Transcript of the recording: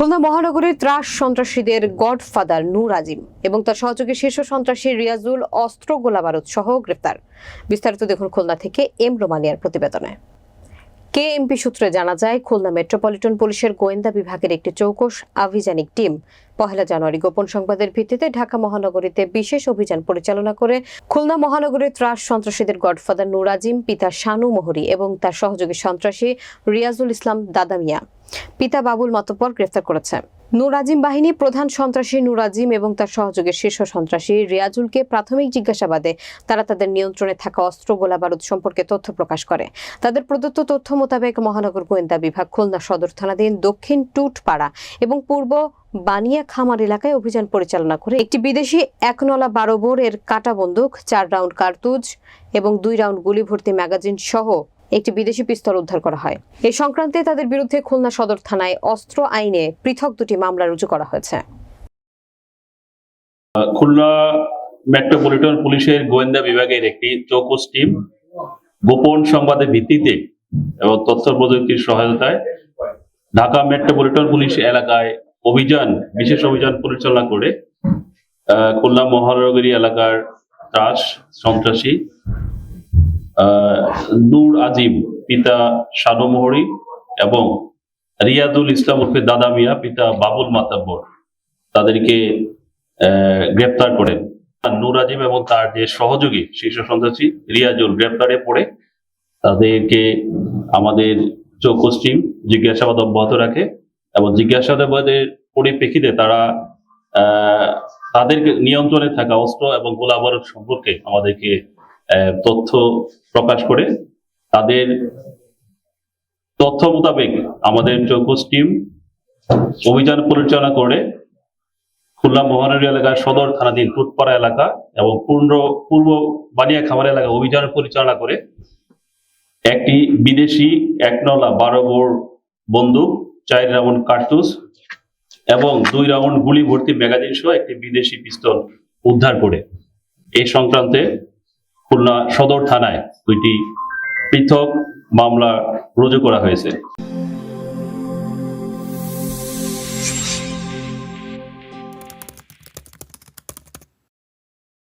খুলনা মহানগরীর ত্রাস সন্ত্রাসীদের গডফাদার নূর আজিম এবং তার সহযোগী শীর্ষ সন্ত্রাসী রিয়াজুল অস্ত্র গোলাবারুদ সহ গ্রেপ্তার। বিস্তারিত দেখুন খুলনা থেকে এম রোমানিয়ার প্রতিবেদনে। কেএমপি সূত্রে জানা যায়, খুলনা মেট্রোপলিটন পুলিশের গোয়েন্দা বিভাগের একটি চৌকস আভিযানিক টিম। পহেলা জানুয়ারি গোপন সংবাদের ভিত্তিতে ঢাকা মহানগরীতে বিশেষ অভিযান পরিচালনা করে খুলনা মহানগরীর ত্রাস সন্ত্রাসীদের গডফাদার নুরাজিম, পিতা শানু মোহরি এবং তার সহযোগী সন্ত্রাসী রিয়াজুল ইসলাম দাদামিয়া। পিতা বাবুল মাতব্বর গ্রেফতার করেছে। নূর আজিম বাহিনী প্রধান সন্ত্রাসী নুরাজিম এবং তার সহযোগী শীর্ষ সন্ত্রাসী রিয়াজুলকে প্রাথমিক জিজ্ঞাসাবাদে তারা তাদের নিয়ন্ত্রণে থাকা অস্ত্র গোলাবারুদ সম্পর্কে তথ্য প্রকাশ করে। তাদের প্রদত্ত তথ্য মোতাবেক মহানগর গোয়েন্দা বিভাগ, খুলনা সদর থানাধীন দক্ষিণ টুটপাড়া এবং পূর্ব বানিয়া খামার এলাকায় অভিযান পরিচালনা করে। একটি বিদেশি একনলা বারো বোর এর কাটা বন্দুক চার রাউন্ড কার্তুজ এবং দুই রাউন্ড গুলি ভর্তি ম্যাগাজিন সহ একটি বিদেশি পিস্তল উদ্ধার করা হয়। এই সংক্রান্তে তাদের বিরুদ্ধে খুলনা সদর থানায় অস্ত্র আইনে পৃথক দুটি মামলা রুজু করা হয়েছে। খুলনা মেট্রোপলিটন পুলিশের গোয়েন্দা বিভাগের একটি চৌকস টিম গোপন সংবাদের ভিত্তিতে এবং তথ্য প্রযুক্তির সহায়তায় ঢাকা মেট্রোপলিটন পুলিশ এলাকায় অভিযান, বিশেষ অভিযান পরিচালনা করে খুলনা মহানগরী এলাকার ত্রাস, সন্ত্রাসী নূর আজিম, পিতা শানু মোহরি এবং রিয়াদুল ইসলাম উর্ফে দাদা মিয়া, পিতা বাবুল মাতাব্বর। তাদেরকে গ্রেপ্তার করেন নূর আজিম এবং তার যে সহযোগী, শীর্ষ সন্ত্রাসী রিয়াজুল গ্রেপ্তারে পড়ে, তাদেরকে আমাদের চৌকস টিম জিজ্ঞাসাবাদ অব্যাহত রাখে এবং জিজ্ঞাসাবাদের পরিপ্রেক্ষিতে তারা তাদের নিয়ন্ত্রণে থাকা অস্ত্র এবং গোলাবারুদ সম্পর্কে আমাদেরকে তথ্য প্রকাশ করে তাদের তথ্য মোতাবেক আমাদের চৌকস টিম অভিযান পরিচালনা করে খুলনা মহানগরী এলাকার সদর থানাধীন টুটপাড়া এলাকা এবং পূর্ণ, পূর্ব বানিয়া খামার এলাকা অভিযান পরিচালনা করে একটি বিদেশি একনলা বারো বোর বন্দুক, চার রাউন্ড কার্তুস এবং দুই রাউন্ড গুলি ভর্তি ম্যাগাজিন সহ একটি বিদেশি পিস্তল উদ্ধার করে। এই সংক্রান্তে খুলনা সদর থানায় দুইটি পৃথক মামলা রুজু করা হয়েছে।